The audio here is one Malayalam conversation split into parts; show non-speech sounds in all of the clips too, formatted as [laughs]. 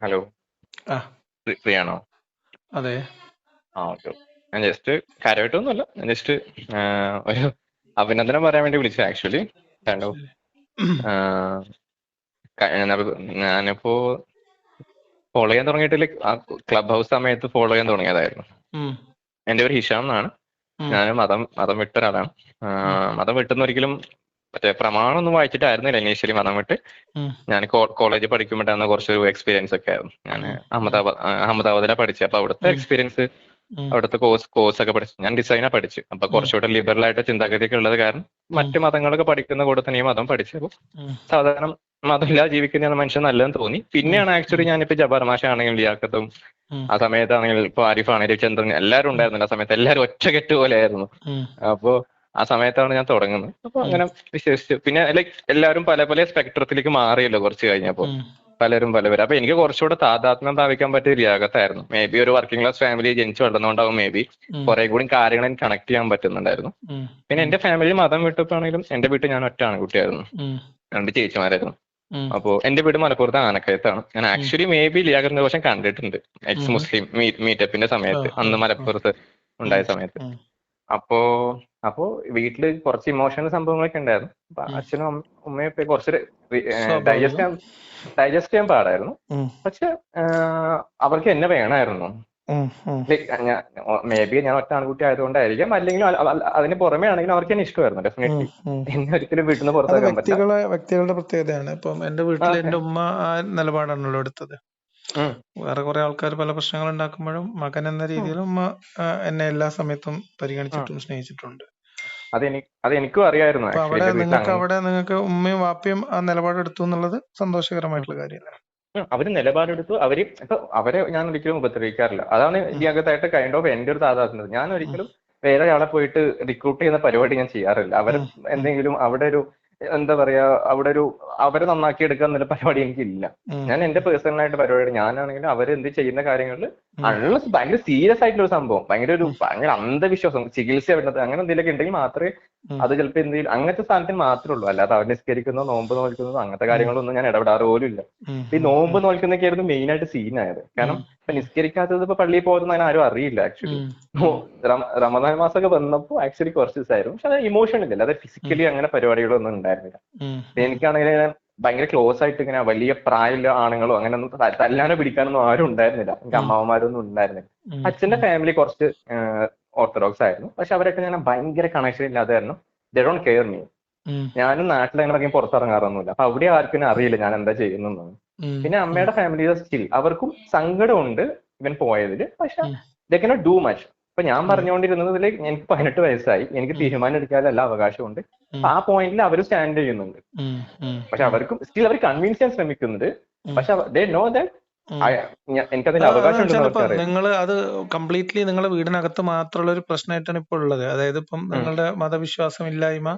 ഹലോ. ഫ്രീയാണോ ഫ്രീ ആണോ അതെ. ആ ഓക്കെ ഞാൻ ജസ്റ്റ് കാര്യമായിട്ടൊന്നുമല്ല. ഞാൻ ജസ്റ്റ് ഒരു അഭിനന്ദനം പറയാൻ വേണ്ടി വിളിച്ചത് ആക്ച്വലി കണ്ടോ? ഞാനപ്പോ ഫോളോ ചെയ്യാൻ തുടങ്ങിയിട്ട് ക്ലബ് ഹൗസ് സമയത്ത് ഫോളോ ചെയ്യാൻ തുടങ്ങിയതായിരുന്നു. എന്റെ പേര് ഹിഷാം എന്നാണ്. ഞാൻ മതം മതം വിട്ട ഒരാളാണ് ആ, മതം വിട്ടെന്ന് ഒരിക്കലും മറ്റേ പ്രമാണം ഒന്നും വായിച്ചിട്ടായിരുന്നില്ല ഇനീഷ്യലി വന്നാൽ വിട്ട് ഉം, ഞാൻ കോളേജിൽ പഠിക്കുമ്പോഴാണ് കുറച്ചൊരു എക്സ്പീരിയൻസ് ഒക്കെ ആയിരുന്നു ഞാൻ അഹമ്മദാബാദ് അഹമ്മദാബാദിലാണ് പഠിച്ചത്. അപ്പൊ അവിടുത്തെ എക്സ്പീരിയൻസ് അവിടുത്തെ കോഴ്സ് കോഴ്സ് ഒക്കെ പഠിച്ചു. ഞാൻ ഡിസൈനാ പഠിച്ചു. അപ്പൊ കുറച്ചുകൂടെ ലിബറൽ ആയിട്ട് ചിന്താഗതിയൊക്കെ ഉള്ളത് കാരണം മറ്റു മതങ്ങളൊക്കെ പഠിക്കുന്ന കൂടെ തന്നെ ഈ മതം പഠിച്ചു അപ്പൊ സാധാരണ മതമില്ലാതെ ജീവിക്കുന്ന മനുഷ്യൻ നല്ലതെന്ന് തോന്നി. പിന്നെയാണ് ആക്ച്വലി ഞാനിപ്പോ ജബാർ മാഷ ആണെങ്കിലും ലിയാക്കത്തും ആ സമയത്താണെങ്കിൽ ഇപ്പൊ ആരിഫ് ആണെങ്കിലും ചന്ദ്രൻ എല്ലാവരും ഉണ്ടായിരുന്നില്ല ആ സമയത്ത്. എല്ലാവരും ഒറ്റക്കെട്ട് പോലെ ആയിരുന്നു അപ്പോ ആ സമയത്താണ് ഞാൻ തുടങ്ങുന്നത്. അപ്പൊ അങ്ങനെ വിശ്വസിച്ചു. പിന്നെ ലൈക് എല്ലാവരും പല പല സ്പെക്ട്രത്തിലേക്ക് മാറിയല്ലോ കുറച്ച് കഴിഞ്ഞപ്പോ. പലരും പലരും പലവരും അപ്പൊ എനിക്ക് കുറച്ചുകൂടെ താതാത്മ്യം താപിക്കാൻ പറ്റിയ ലിയാകത്തായിരുന്നു മേ ബി ഒരു വർക്കിംഗ് ക്ലാസ് ഫാമിലി ജനിച്ചു വളർന്നുകൊണ്ടാവും മേ ബി കുറെ കൂടി കാര്യങ്ങൾ എനിക്ക് കണക്ട് ചെയ്യാൻ പറ്റുന്നുണ്ടായിരുന്നു. പിന്നെ എന്റെ ഫാമിലി മതം വിട്ടപ്പോഴാണെങ്കിലും എന്റെ വീട്ടിൽ ഞാൻ ഒറ്റ ആൺകുട്ടിയായിരുന്നു രണ്ട് ചേച്ചിമാരായിരുന്നു. അപ്പോ എന്റെ വീട് മലപ്പുറത്ത് ആനക്കയത്താണ്. ഞാൻ ആക്ച്വലി മേ ബി ലിയാഖറിന്റെ ദോഷം കണ്ടിട്ടുണ്ട്. എക്സ്. മുസ്ലിം മീറ്റപ്പിന്റെ സമയത്ത്. അന്ന് മലപ്പുറത്ത് ഉണ്ടായ സമയത്ത്. അപ്പോ അപ്പോ വീട്ടിൽ കുറച്ച് ഇമോഷണൽ സംഭവങ്ങളൊക്കെ ഉണ്ടായിരുന്നു. അപ്പൊ അച്ഛനും അമ്മ- ഉമ്മയും കുറച്ച് ഡൈജസ്റ്റ് ചെയ്യാൻ ഡൈജസ്റ്റ് ചെയ്യാൻ പാടായിരുന്നു. പക്ഷെ അവർക്ക് എന്നെ വേണമായിരുന്നു. മേ ബി ഞാൻ ഒറ്റ ആൺകുട്ടി ആയതുകൊണ്ടായിരിക്കാം. അല്ലെങ്കിൽ അതിന് പുറമേ ആണെങ്കിലും അവർക്ക് എന്നെ ഇഷ്ടമായിരുന്നു ഡെഫിനറ്റ്ലി. എന്നെ ഒരിക്കലും വീട്ടിൽ നിന്ന് പുറത്താക്കാൻ പറ്റില്ല വ്യക്തികളുടെ പ്രത്യേകതയാണ്. ഇപ്പം എന്റെ വീട്ടിൽ എന്റെ ഉമ്മ ആ നിലപാടാണല്ലോ എടുത്തത്. ഉം. വേറെ കുറെ ആൾക്കാർ പല പ്രശ്നങ്ങൾ ഉണ്ടാക്കുമ്പോഴും മകൻ എന്ന രീതിയിൽ ഉമ്മ ആ, എന്നെ എല്ലാ സമയത്തും പരിഗണിച്ചിട്ടും സ്നേഹിച്ചിട്ടുണ്ട്. അതെനിക്കും അറിയായിരുന്നു. അപ്പൊ ആക്ച്വലി അവിടെ എന്റെ വീട്ടിൽ നിങ്ങൾക്ക് അങ്ങനെ അവിടെ നിങ്ങൾക്ക് ഉമ്മയും വാപ്പയും ആ നിലപാടെടുത്തു എന്നുള്ളത് സന്തോഷകരമായിട്ടുള്ള കാര്യമല്ലേ? ഉം, അവർ നിലപാടെടുത്തു. അവർ ഇപ്പൊ അവരെ ഞാൻ ഒരിക്കലും ഉപദ്രവിക്കാറില്ല. അതാണ് ഈ അകത്തായിട്ട് കൈൻഡ് ഓഫ് എന്റെ ഒരു താതാത്മ്യം. ഞാൻ ഒരിക്കലും വേറെ ആളെ പോയിട്ട് റിക്രൂട്ട് ചെയ്യുന്ന പരിപാടി ഞാൻ ചെയ്യാറില്ല. അവർ ഉം, എന്തെങ്കിലും അവിടെ ഒരു എന്താ പറയാ അവിടെ ഒരു അവരെ നന്നാക്കി എടുക്കാൻ എന്നുള്ള പരിപാടി എനിക്കില്ല. ഞാൻ എന്റെ പേഴ്സണൽ ആയിട്ട് പരിപാടി ഞാനാണെങ്കിൽ അവർ എന്ത് ചെയ്യുന്ന കാര്യങ്ങളിൽ. അൺലസ് ഭയങ്കര സീരിയസ് ആയിട്ടുള്ള ഒരു സംഭവം. ഭയങ്കര ഒരു ഭയങ്കര അന്ധവിശ്വാസം. ചികിത്സ വരുന്നത് അങ്ങനെ എന്തെങ്കിലുമൊക്കെ ഉണ്ടെങ്കിൽ മാത്രമേ. അത് ചിലപ്പോൾ എന്തെങ്കിലും അങ്ങനത്തെ സ്ഥാനത്തിന് മാത്രമേ ഉള്ളൂ. അല്ലാതെ അവർ നിസ്കരിക്കുന്നോ നോമ്പ് നോക്കുന്നതോ അങ്ങനത്തെ കാര്യങ്ങളൊന്നും ഞാൻ ഇടപെടാറ് പോലും ഇല്ല. ഈ നോമ്പ് നോൽക്കുന്നൊക്കെ ആയിരുന്നു മെയിൻ ആയിട്ട് സീനായത് കാരണം ഇപ്പൊ നിസ്കരിക്കാത്തത് ഇപ്പൊ പള്ളിയിൽ പോകുന്ന അതിന് ആരും അറിയില്ല ആക്ച്വലി റമദാൻ മാസമൊക്കെ വന്നപ്പോ ആക്ച്വലി കുറച്ച് ദിവസമായിരുന്നു. പക്ഷെ അത് ഇമോഷൻ ഇല്ല. അതായത് ഫിസിക്കലി അങ്ങനെ പരിപാടികളൊന്നും ഉണ്ടായിരുന്നില്ല. എനിക്കാണെങ്കിൽ ഭയങ്കര ക്ലോസ് ആയിട്ട് ഇങ്ങനെ വലിയ പ്രായമുള്ള ആണുങ്ങളോ അങ്ങനെ ഒന്നും തല്ലാനോ പിടിക്കാനൊന്നും ആരും ഉണ്ടായിരുന്നില്ല. എനിക്ക് അമ്മാവന്മാരൊന്നും ഉണ്ടായിരുന്നില്ല. അച്ഛന്റെ ഫാമിലി കുറച്ച് ഓർത്തഡോക്സ് ആയിരുന്നു. പക്ഷെ അവരൊക്കെ ഞാൻ ഭയങ്കര കണക്ഷൻ ഇല്ലാതായിരുന്നു ദേ ഡോണ്ട് കെയർ മീ ഞാനും നാട്ടിൽ അങ്ങനെ അധികം പുറത്തിറങ്ങാറൊന്നുമില്ല. അപ്പൊ അവിടെ ആർക്കും അറിയില്ല ഞാൻ എന്താ ചെയ്യുന്നു പിന്നെ അമ്മയുടെ ഫാമിലി സ്റ്റിൽ അവർക്കും സങ്കടമുണ്ട് ഇവൻ പോയതിൽ പക്ഷെ. ദേ കനോട്ട് ഡു മച്ച് അപ്പൊ ഞാൻ പറഞ്ഞുകൊണ്ടിരുന്നതിൽ എനിക്ക് പതിനെട്ട് വയസ്സായി. എനിക്ക് തീരുമാനം എടുക്കാനുള്ള എല്ലാ അവകാശമുണ്ട് ആ പോയിന്റിൽ അവർ സ്റ്റാൻഡ് ചെയ്യുന്നുണ്ട്. പക്ഷെ അവർക്കും സ്റ്റിൽ അവർ കൺവിൻസ് ചെയ്യാൻ ശ്രമിക്കുന്നുണ്ട്. പക്ഷെ ദേ നോ ദാറ്റ് നിങ്ങൾ അത് കംപ്ലീറ്റ്ലി നിങ്ങളുടെ വീടിനകത്ത് മാത്രമുള്ള ഒരു പ്രശ്നമായിട്ടാണ് ഇപ്പോൾ ഉള്ളത്. അതായത് ഇപ്പം നിങ്ങളുടെ മതവിശ്വാസം ഇല്ലായ്മ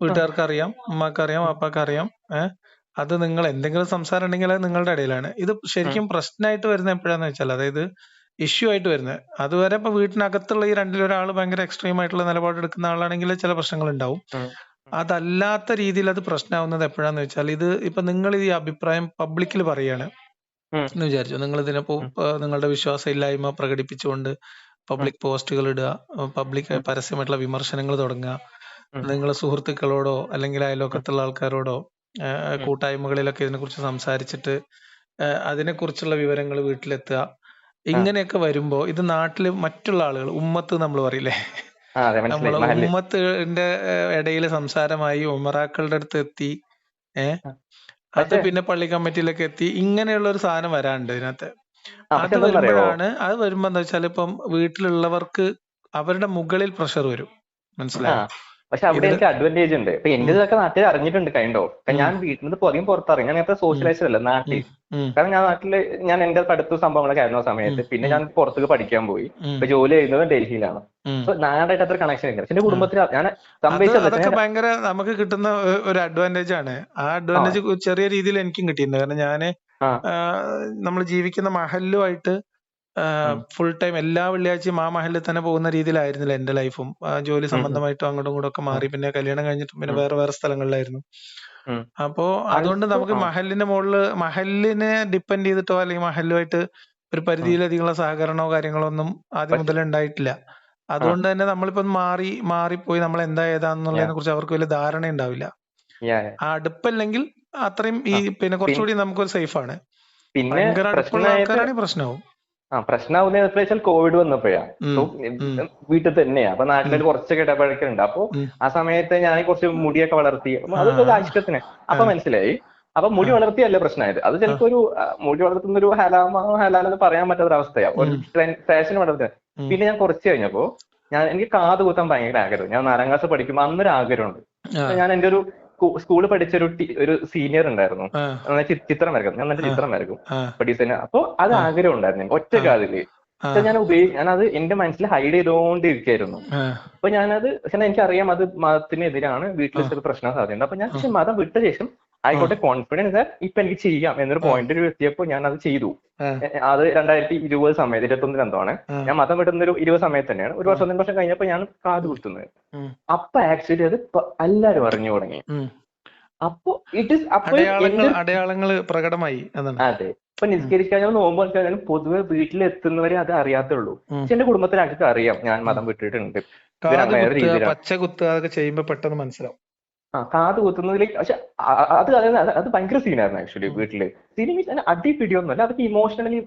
വീട്ടുകാർക്ക് അറിയാം ഉമ്മാക്ക് അറിയാം അപ്പാക്ക് അറിയാം ഏഹ് അത് നിങ്ങൾ എന്തെങ്കിലും സംസാരം ഉണ്ടെങ്കിൽ അത് നിങ്ങളുടെ ഇടയിലാണ്. ഇത് ശരിക്കും പ്രശ്നമായിട്ട് വരുന്ന എപ്പോഴാന്ന് വെച്ചാൽ അതായത് ഇഷ്യൂ ആയിട്ട് വരുന്നത്. അതുവരെ ഇപ്പൊ വീട്ടിനകത്തുള്ള ഈ രണ്ടിലൊരാൾ ഭയങ്കര എക്സ്ട്രീം ആയിട്ടുള്ള നിലപാട് എടുക്കുന്ന ആളാണെങ്കിൽ ചില പ്രശ്നങ്ങൾ ഉണ്ടാവും. അതല്ലാത്ത രീതിയിൽ അത് പ്രശ്നമാവുന്നത് എപ്പോഴാന്ന് വെച്ചാൽ ഇത് ഇപ്പൊ നിങ്ങൾ ഈ അഭിപ്രായം പബ്ലിക്കിൽ പറയാണ് എന്ന് വിചാരിച്ചു. നിങ്ങൾ ഇതിനിപ്പോ നിങ്ങളുടെ വിശ്വാസം ഇല്ലായ്മ പ്രകടിപ്പിച്ചുകൊണ്ട് പബ്ലിക് പോസ്റ്റുകൾ ഇടുക പബ്ലിക് പരസ്യമായിട്ടുള്ള വിമർശനങ്ങൾ തുടങ്ങുക നിങ്ങൾ നിങ്ങളെ സുഹൃത്തുക്കളോടോ അല്ലെങ്കിൽ അയലോക്കത്തുള്ള ആൾക്കാരോടോ കൂട്ടായ്മകളിലൊക്കെ ഇതിനെക്കുറിച്ച് സംസാരിച്ചിട്ട് അതിനെക്കുറിച്ചുള്ള വിവരങ്ങൾ വീട്ടിലെത്തുക. ഇങ്ങനെയൊക്കെ വരുമ്പോ ഇത് നാട്ടിൽ മറ്റുള്ള ആളുകൾ ഉമ്മത്ത് നമ്മൾ പറയില്ലേ? നമ്മളെ ഉമ്മത്തിന്റെ ഇടയിൽ സംസാരമായി ഉമറാക്കളുടെ അടുത്ത് എത്തി ഏഹ് അത് പിന്നെ പള്ളി കമ്മിറ്റിയിലൊക്കെ എത്തി. ഇങ്ങനെയുള്ള ഒരു സാധനം വരാനുണ്ട് ഇതിനകത്ത്. അത് വരുമ്പോഴാണ് അത് വരുമ്പോ എന്താ വെച്ചാൽ ഇപ്പം വീട്ടിലുള്ളവർക്ക് അവരുടെ മുകളിൽ പ്രഷർ വരും. മനസ്സിലായോ? പക്ഷെ അവിടെ എനിക്ക് അഡ്വാന്റേജ് ഉണ്ട്. ഇപ്പൊ എന്റെ ഇതൊക്കെ നാട്ടിൽ അറിഞ്ഞിട്ടുണ്ട് കൈൻഡ് ഓഫ്. ഞാൻ വീട്ടിൽ നിന്ന് പുറകെ പുറത്തിറങ്ങി ഞാൻ നേരത്തെ സോഷ്യലൈസ്ഡ് അല്ല നാട്ടിൽ? കാരണം ഞാൻ നാട്ടിൽ ഞാൻ എന്റെ പഠിത്ത സംഭവങ്ങളൊക്കെ ആയിരുന്നു ആ സമയത്ത്. പിന്നെ ഞാൻ പുറത്തേക്ക് പഠിക്കാൻ പോയി. ഇപ്പൊ ജോലി ചെയ്യുന്നത് ഡൽഹിയിലാണ്. സോ നാടായിട്ട് അത്ര കണക്ഷൻ ഇല്ല. എന്റെ കുടുംബത്തിൽ ഞാൻ അതൊക്കെ ഭയങ്കര നമുക്ക് കിട്ടുന്ന ഒരു അഡ്വാന്റേജ് ആണ്. ആ അഡ്വാന്റേജ് ചെറിയ രീതിയിൽ എനിക്കും കിട്ടിയിട്ടുണ്ട്. കാരണം ഞാൻ നമ്മൾ ജീവിക്കുന്ന മഹലുമായിട്ട് ഫുൾ ടൈം എല്ലാ വെള്ളിയാഴ്ചയും ആ മഹലിൽ തന്നെ പോകുന്ന രീതിയിലായിരുന്നില്ല എന്റെ ലൈഫും ജോലി സംബന്ധമായിട്ടും അങ്ങോട്ടും ഇങ്ങോട്ടും ഒക്കെ മാറി. പിന്നെ കല്യാണം കഴിഞ്ഞിട്ടും പിന്നെ വേറെ വേറെ സ്ഥലങ്ങളിലായിരുന്നു. അപ്പോ അതുകൊണ്ട് നമുക്ക്. മഹലിന്റെ മുകളിൽ മഹലിനെ ഡിപ്പെൻഡ് ചെയ്തിട്ടോ അല്ലെങ്കിൽ മഹലുമായിട്ട് ഒരു പരിധിയിലധികമുള്ള സഹകരണമോ കാര്യങ്ങളോ ഒന്നും ആദ്യം മുതൽ ഉണ്ടായിട്ടില്ല. അതുകൊണ്ട് തന്നെ നമ്മളിപ്പോ മാറി മാറിപ്പോയി നമ്മൾ എന്താ ഏതാന്നുള്ളതിനെ കുറിച്ച് അവർക്ക് വലിയ ധാരണ ഉണ്ടാവില്ല. ആ അടുപ്പല്ലെങ്കിൽ അത്രയും ഈ പിന്നെ കുറച്ചുകൂടി നമുക്കൊരു സേഫ് ആണ്. ഭയങ്കര അടുപ്പുള്ള ആൾക്കാരാണെങ്കിൽ പ്രശ്നമാവും. ആ പ്രശ്നമാവുന്നത് എത്ര വെച്ചാൽ കോവിഡ് വന്നപ്പോഴാ. വീട്ടിൽ തന്നെയാ. അപ്പൊ നാട്ടിലൊരു കുറച്ചൊക്കെ ഇടപഴക്കുന്നുണ്ട് അപ്പൊ. ആ സമയത്ത് ഞാൻ കുറച്ച് മുടിയൊക്കെ വളർത്തി. അതൊരു ആവശ്യത്തിന്. അപ്പൊ മനസ്സിലായി. അപ്പൊ മുടി. വളർത്തിയല്ല പ്രശ്നമായത് അത് ചിലപ്പോ ഒരു മുടി വളർത്തുന്ന ഒരു ഹലാമോ ഹലാലെന്ന് പറയാൻ പറ്റാത്ത അവസ്ഥയാ ഒരു ഫാഷൻ വളർത്തുക പിന്നെ ഞാൻ കുറച്ച് കഴിഞ്ഞപ്പോ ഞാൻ എനിക്ക് കാത് കുത്താൻ ഭയങ്കര ആഗ്രഹം. ഞാൻ നാലാം ക്ലാസ് പഠിക്കുമ്പോൾ അന്നൊരു ആഗ്രഹമുണ്ട് ഞാൻ എന്റെ ഒരു സ്കൂളിൽ പഠിച്ച ഒരു ഒരു സീനിയർ ഉണ്ടായിരുന്നു. ചിത്രം വരക്കും. ഞാൻ നല്ല ചിത്രം വരക്കും. പഠിച്ചതിന് അപ്പൊ അത് ആഗ്രഹം ഉണ്ടായിരുന്നു എനിക്ക്. ഒറ്റ ആ. കാതിൽ പക്ഷെ ഞാൻ ഉപയോഗി ഞാൻ അത് എന്റെ മനസ്സിൽ ഹൈഡ് ചെയ്തുകൊണ്ടിരിക്കായിരുന്നു അപ്പൊ ഞാനത് പക്ഷെ എനിക്കറിയാം അത് മതത്തിനെതിരാണ് വീട്ടിൽ ചില പ്രശ്നം സാധ്യത അപ്പൊ ഞാൻ പക്ഷെ മതം വിട്ട ശേഷം ആയിക്കോട്ടെ കോൺഫിഡൻസ് ഇപ്പൊ എനിക്ക് ചെയ്യാം എന്നൊരു പോയിന്റ് പോയിന്റിൽ എത്തിയപ്പോൾ ഞാൻ അത് ചെയ്തു. അത് രണ്ടായിരത്തി ഇരുപത് സമയത്ത് ഇരുപത്തൊന്നിൽ എന്താണ്. ഞാൻ മതം വിട്ടുന്ന ഒരു ഇരുപത് സമയത്ത് തന്നെയാണ്. ഒരു വർഷം ഒന്നര വർഷം കഴിഞ്ഞപ്പോ ഞാൻ കാത് കുത്തുന്നത്. ഉം. അപ്പൊ ആക്ച്വലി അത് എല്ലാരും അറിഞ്ഞു തുടങ്ങി. അപ്പൊ ഇറ്റ് ഇസ് അടയാളങ്ങൾ പ്രകടമായി അതെ. ഇപ്പൊ നിസ്കരിക്കാൻ നോമ്പ് നോക്കാനും പൊതുവെ വീട്ടിലെത്തുന്നവരെ അത് അറിയാത്തുള്ളൂ. പക്ഷെ എന്റെ കുടുംബത്തിൽ അറിയാം. ഞാൻ മതം വിട്ടിട്ടുണ്ട്. പച്ച കുത്തുക അതൊക്കെ ചെയ്യുമ്പോ പെട്ടെന്ന് മനസ്സിലാവും. ആ കാത് കുത്തുന്നതിലേക്ക് പക്ഷെ അത് അത് ഭയങ്കര സീനായിരുന്നു ആക്ച്വലി. വീട്ടിൽ. സീനി മീൻസ് അടി പിടിയൊന്നുമല്ല അതൊക്കെ ഇമോഷണലി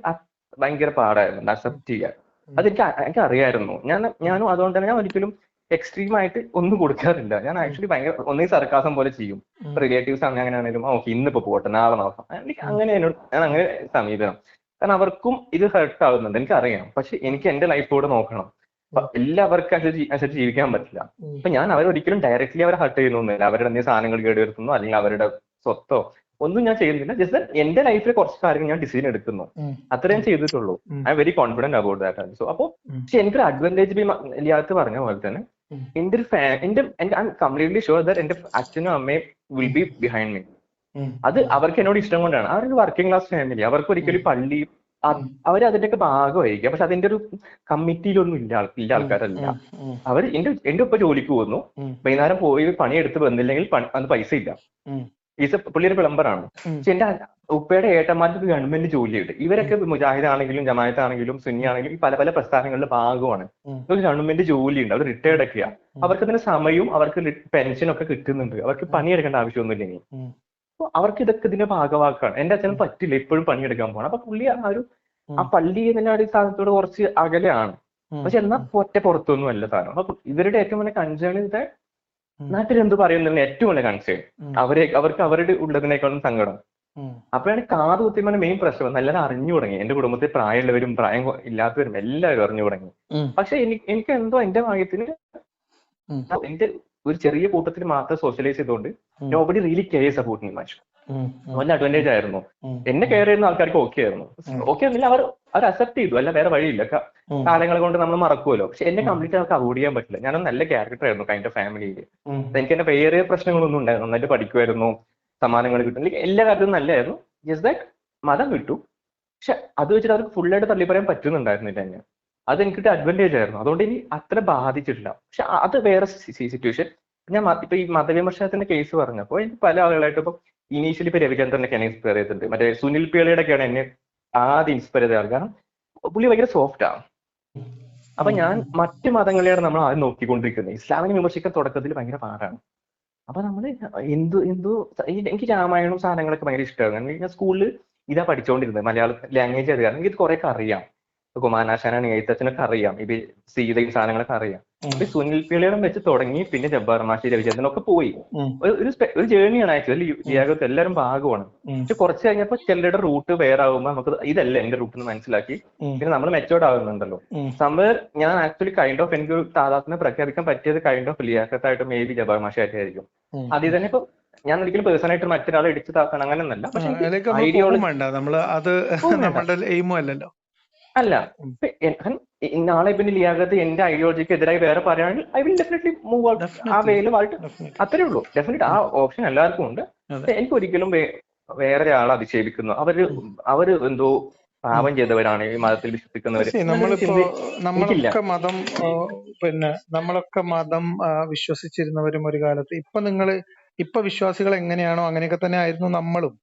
ഭയങ്കര പാടായിരുന്നു അക്സെപ്റ്റ് ചെയ്യാൻ. അതെനിക്ക് എനിക്ക് അറിയായിരുന്നു ഞാൻ ഞാനും അതുകൊണ്ട് തന്നെ ഞാൻ ഒരിക്കലും എക്സ്ട്രീം ആയിട്ട് ഒന്നും കൊടുക്കാറില്ല. ഞാൻ ആക്ച്വലി ഭയങ്കര ഒന്നേ സർക്കാസം പോലെ ചെയ്യും. റിലേറ്റീവ്സ് അങ്ങനെ അങ്ങനെയാണെങ്കിലും ഓക്കെ ഇന്നിപ്പോ പോട്ടെ നാളെ നോക്കാം. എനിക്ക് അങ്ങനെ എന്നോട് ഞാൻ അങ്ങനെ സമീപനം. കാരണം അവർക്കും ഇത് ഹെർട്ട് ആവുന്നുണ്ട് എനിക്കറിയാം. പക്ഷെ എനിക്ക് എന്റെ ലൈഫോടെ നോക്കണം. അപ്പൊ എല്ലാവർക്കും അനുസരിച്ച് ജീവിക്കാൻ പറ്റില്ല. അപ്പൊ ഞാൻ അവരൊരിക്കലും ഡയറക്ട്ലി അവരെ ഹർട്ട് ചെയ്യുന്നൊന്നുമില്ല. അവരുടെ എന്തെങ്കിലും സാധനങ്ങൾ കേടുവരുത്തുന്നോ അല്ലെങ്കിൽ അവരുടെ സ്വത്തോ ഒന്നും ഞാൻ ചെയ്യുന്നില്ല. ജസ്റ്റ് എന്റെ ലൈഫിൽ കുറച്ച് കാര്യങ്ങൾ ഞാൻ ഡിസിഷൻ എടുക്കുന്നു. അത്രയും ചെയ്തിട്ടുള്ളൂ. I very confident about that so. അപ്പൊ ഉം. പക്ഷെ എനിക്കൊരു അഡ്വാന്റേജ് ഇല്ലാത്ത പറഞ്ഞ പോലെ തന്നെ എന്റെ ഒരു ഫാ എന്റെ ഐ കംപ്ലീറ്റ്ലി ഷുവർ ദാറ്റ് എന്റെ അച്ഛനും അമ്മയും വിൽ ബി ബിഹൈൻഡ് മീ അത് അവർക്ക് എന്നോട് ഇഷ്ടം കൊണ്ടാണ്. അവരൊരു വർക്കിംഗ് ക്ലാസ് ഫാമിലി അവർക്ക് ഒരിക്കലും പള്ളി. അവർ അതിന്റെയൊക്കെ ഭാഗമായിരിക്കും. പക്ഷെ അതിന്റെ ഒരു കമ്മിറ്റിയിലൊന്നും ഇല്ല ഇല്ല ആൾക്കാരല്ല. അവർ എന്റെ എന്റെ ഉപ്പ ജോലിക്ക് പോകുന്നു വൈകുന്നേരം പോയി പണിയെടുത്ത് വന്നില്ലെങ്കിൽ അന്ന് പൈസ ഇല്ല. ഈസ് പുള്ളി ഒരു പ്ലംബറാണ്. പക്ഷെ എന്റെ ഉപ്പയുടെ ഏട്ടന്മാർക്ക് ഗവൺമെന്റ് ജോലിയുണ്ട്. ഇവരൊക്കെ മുജാഹിദ് ആണെങ്കിലും ജമായത്ത് ആണെങ്കിലും സുന്നി ആണെങ്കിലും ഈ പല പല പ്രസ്ഥാനങ്ങളുടെ ഭാഗമാണ്. ഒരു ഗവൺമെന്റ് ജോലിയുണ്ട്. അവർ റിട്ടയർഡ് ഒക്കെയാണ് അവർക്ക് അതിന് സമയവും അവർക്ക് പെൻഷൻ ഒക്കെ കിട്ടുന്നുണ്ട്. അവർക്ക് പണിയെടുക്കേണ്ട ആവശ്യമൊന്നുമില്ല ഇനി. അപ്പൊ അവർക്ക് ഇതൊക്കെ ഇതിന്റെ ഭാഗവാക്കാണ് എന്റെ അച്ഛനും പറ്റില്ല. ഇപ്പോഴും പണിയെടുക്കാൻ പോകണം അപ്പൊ പുള്ളി ആ ഒരു ആ പള്ളി എന്നുള്ള ഒരു സ്ഥാനത്തോട് കുറച്ച് അകലെയാണ്. പക്ഷെ എന്നാ ഒറ്റ പുറത്തൊന്നും അല്ല സാധനം. അപ്പൊ ഇവരുടെ ഏറ്റവും വലിയ കൺസേൺ ഇത് നാട്ടിലെന്ത് നാട്ടിൽ എന്ത് പറയുന്നില്ല ഏറ്റവും വലിയ കൺസേൺ. അവരെ അവർക്ക് അവരുടെ ഉള്ളതിനേക്കാളും സങ്കടം. അപ്പോഴാണ് കാത് കുത്തിയമ്മ മെയിൻ പ്രശ്നം നല്ലത് അറിഞ്ഞു തുടങ്ങി. എന്റെ കുടുംബത്തിൽ പ്രായമുള്ളവരും പ്രായം ഇല്ലാത്തവരും എല്ലാവരും അറിഞ്ഞു തുടങ്ങി. പക്ഷെ എനിക്ക് എനിക്ക് എന്തോ എന്റെ ഭാഗ്യത്തിന്. എന്റെ ഒരു ചെറിയ കൂട്ടത്തിൽ മാത്രം സോഷ്യലൈസ് ചെയ്തുകൊണ്ട്. Nobody really care support me much. ഉം. അഡ്വാന്റേജ് ആയിരുന്നു. എന്നെ കെയർ ചെയ്യുന്ന ആൾക്കാർക്ക് ഓക്കെ ആയിരുന്നു. ഓക്കെ എന്നില്ല അവർ അവർ അക്സെപ്റ്റ് ചെയ്തു. അല്ല വേറെ വഴിയില്ല. കാലങ്ങൾ കൊണ്ട് നമ്മൾ മറക്കുമല്ലോ പക്ഷെ എന്നെ കംപ്ലീറ്റ് അവർക്ക് അവോയ്ഡ് ചെയ്യാൻ പറ്റില്ല. ഞാൻ നല്ല ക്യാരക്ടർ ആയിരുന്നു കൈൻഡ് ഫാമിലിയിൽ. എനിക്ക് എന്റെ വേറെ പ്രശ്നങ്ങളൊന്നും ഉണ്ടായിരുന്നു. നന്നായിട്ട് പഠിക്കുമായിരുന്നു സമ്മാനങ്ങൾ കിട്ടും. എല്ലാ കാര്യത്തിലും നല്ലതായിരുന്നു ജസ്റ്റ് ദാറ്റ് മതം കിട്ടും പക്ഷെ അത് വെച്ചിട്ട് അവർക്ക് ഫുൾ ആയിട്ട് തള്ളി പറയാൻ പറ്റുന്നുണ്ടായിരുന്നില്ല എന്നെ. അത് എനിക്കിട്ട് അഡ്വാന്റേജ് ആയിരുന്നു. അതുകൊണ്ട് ഇനി അത്ര ബാധിച്ചിട്ടില്ല. പക്ഷെ അത് വേറെ സിറ്റുവേഷൻ ഞാൻ ഇപ്പൊ ഈ മതവിമർശനത്തിന്റെ കേസ് പറഞ്ഞപ്പോ എനിക്ക് പല ആളുകളായിട്ട് ഇപ്പൊ ഇനീഷ്യലി ഇപ്പൊ രവിചന്ദ്രനൊക്കെയാണ് ഇൻസ്പയർ ചെയ്തിട്ടുണ്ട്. മറ്റേ സുനിൽ പിള്ളയുടെ ഒക്കെയാണ് എന്നെ ആദ്യം ഇൻസ്പയർ ചെയ്ത ആൾ കാരണം പുള്ളി ഭയങ്കര സോഫ്റ്റ് ആണ് അപ്പൊ ഞാൻ മറ്റ് മതങ്ങളെയാണ് നമ്മൾ ആദ്യം നോക്കിക്കൊണ്ടിരിക്കുന്നത്. ഇസ്ലാമിനെ വിമർശിക്കാൻ തുടക്കത്തിൽ ഭയങ്കര പാടാണ്. അപ്പൊ നമ്മൾ എന്തു എന്തു എനിക്ക് രാമായണവും സാധനങ്ങളൊക്കെ ഭയങ്കര ഇഷ്ടമാണ് കാരണം ഞാൻ സ്കൂളിൽ ഇതാ പഠിച്ചുകൊണ്ടിരുന്നത് മലയാളം ലാംഗ്വേജ് അത് കാരണം എനിക്ക് കുറെ ആറിയാം കുമാരനാശാനാണ് എഴുത്തച്ഛനൊക്കെ അറിയാം ഇത് സീതയും സാധനങ്ങളൊക്കെ അറിയാം അപ്പൊ സുനിൽ പിള്ളയുടെ വെച്ച് തുടങ്ങി പിന്നെ ജബ്ബാർ മാഷി രവിചന്ദ്രൻ ഒക്കെ പോയി ഒരു ഒരു ജേണിയാണ് ആക്ച്വലി. ലിയാഗത്ത് എല്ലാവരും ഭാഗമാണ്. പക്ഷെ കുറച്ച് കഴിഞ്ഞപ്പോ ചിലരുടെ റൂട്ട് വേറെ ആകുമ്പോ നമുക്ക് ഇതല്ല എന്റെ റൂട്ട് എന്ന് മനസ്സിലാക്കി. പിന്നെ നമ്മൾ മെച്ചോർഡ് ആകുന്നുണ്ടല്ലോ സംഭവം ഞാൻ ആക്ച്വലി കൈൻഡ് ഓഫ് എനിക്ക് താതാത്തിനെ പ്രഖ്യാപിക്കാൻ പറ്റിയത് കൈൻഡ് ഓഫ് ലിയാക്കത്തായിട്ട് മേ ബി ജബാർ മാഷി ആയിട്ടായിരിക്കും അതിൽ തന്നെ ഇപ്പൊ ഞാൻ ഒരിക്കലും പേഴ്സൺ ആയിട്ട് മറ്റൊരാളെ ഇടിച്ചു താക്കാൻ അങ്ങനെയൊന്നല്ല പക്ഷെ ഐഡിയോളജി അത് നമ്മുടെ. എയിമും അല്ലല്ലോ. അല്ല. നാളെ പിന്നെ ലിയാഖത്ത് എന്റെ ഐഡിയോളജിക്ക് എതിരായി വേറെ പറയുകയാണെങ്കിൽ I will definitely move out ആ. വേയിലും ആയിട്ട് അത്രേ ഉള്ളൂ. ഡെഫിനറ്റ് ആ ഓപ്ഷൻ എല്ലാവർക്കും ഉണ്ട്. എനിക്ക് ഒരിക്കലും വേറെ ഒരാളെ അധിക്ഷേപിക്കുന്നു. അവർ അവർ എന്തോ പാപം ചെയ്തവരാണ് ഈ മതത്തിൽ വിശ്വസിക്കുന്നവര്. നമ്മളിപ്പോ നമ്മളൊക്കെ മതം പിന്നെ നമ്മളൊക്കെ മതം വിശ്വസിച്ചിരുന്നവരും ഒരു കാലത്ത്. ഇപ്പൊ നിങ്ങൾ ഇപ്പൊ വിശ്വാസികൾ എങ്ങനെയാണോ അങ്ങനെയൊക്കെ തന്നെ ആയിരുന്നു നമ്മളും.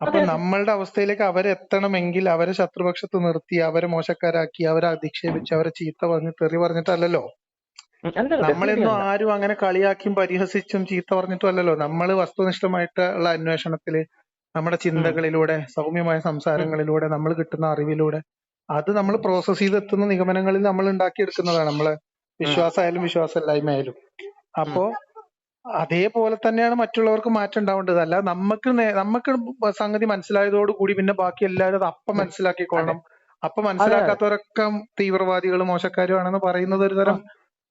അപ്പൊ നമ്മളുടെ അവസ്ഥയിലേക്ക് അവരെത്തണമെങ്കിൽ അവരെ ശത്രുപക്ഷത്ത് നിർത്തി അവരെ മോശക്കാരാക്കി അവരെ അധിക്ഷേപിച്ച് അവരെ ചീത്ത പറഞ്ഞ് തെറി പറഞ്ഞിട്ടല്ലല്ലോ? നമ്മളെന്നും ആരും അങ്ങനെ കളിയാക്കിയും പരിഹസിച്ചും ചീത്ത പറഞ്ഞിട്ടും അല്ലല്ലോ. നമ്മൾ വസ്തുനിഷ്ഠമായിട്ടുള്ള അന്വേഷണത്തിൽ നമ്മുടെ ചിന്തകളിലൂടെ സൗമ്യമായ സംസാരങ്ങളിലൂടെ നമ്മൾ കിട്ടുന്ന അറിവിലൂടെ അത് നമ്മൾ പ്രോസസ് ചെയ്തെത്തുന്ന നിഗമനങ്ങളിൽ നമ്മൾ ഉണ്ടാക്കിയെടുക്കുന്നതാണ് നമ്മളെ വിശ്വാസമായാലും വിശ്വാസമില്ലായ്മയായാലും. അപ്പോ അതേപോലെ തന്നെയാണ് മറ്റുള്ളവർക്ക് മാറ്റം ഉണ്ടാവേണ്ടത്. അല്ല നമുക്ക് നമുക്ക് സംഗതി മനസ്സിലായതോടുകൂടി പിന്നെ ബാക്കി എല്ലാവരും അത് അപ്പം മനസ്സിലാക്കിക്കൊള്ളണം അപ്പൊ മനസ്സിലാക്കാത്തവരൊക്കെ തീവ്രവാദികളും മോശക്കാരും ആണെന്ന് പറയുന്നത് ഒരു തരം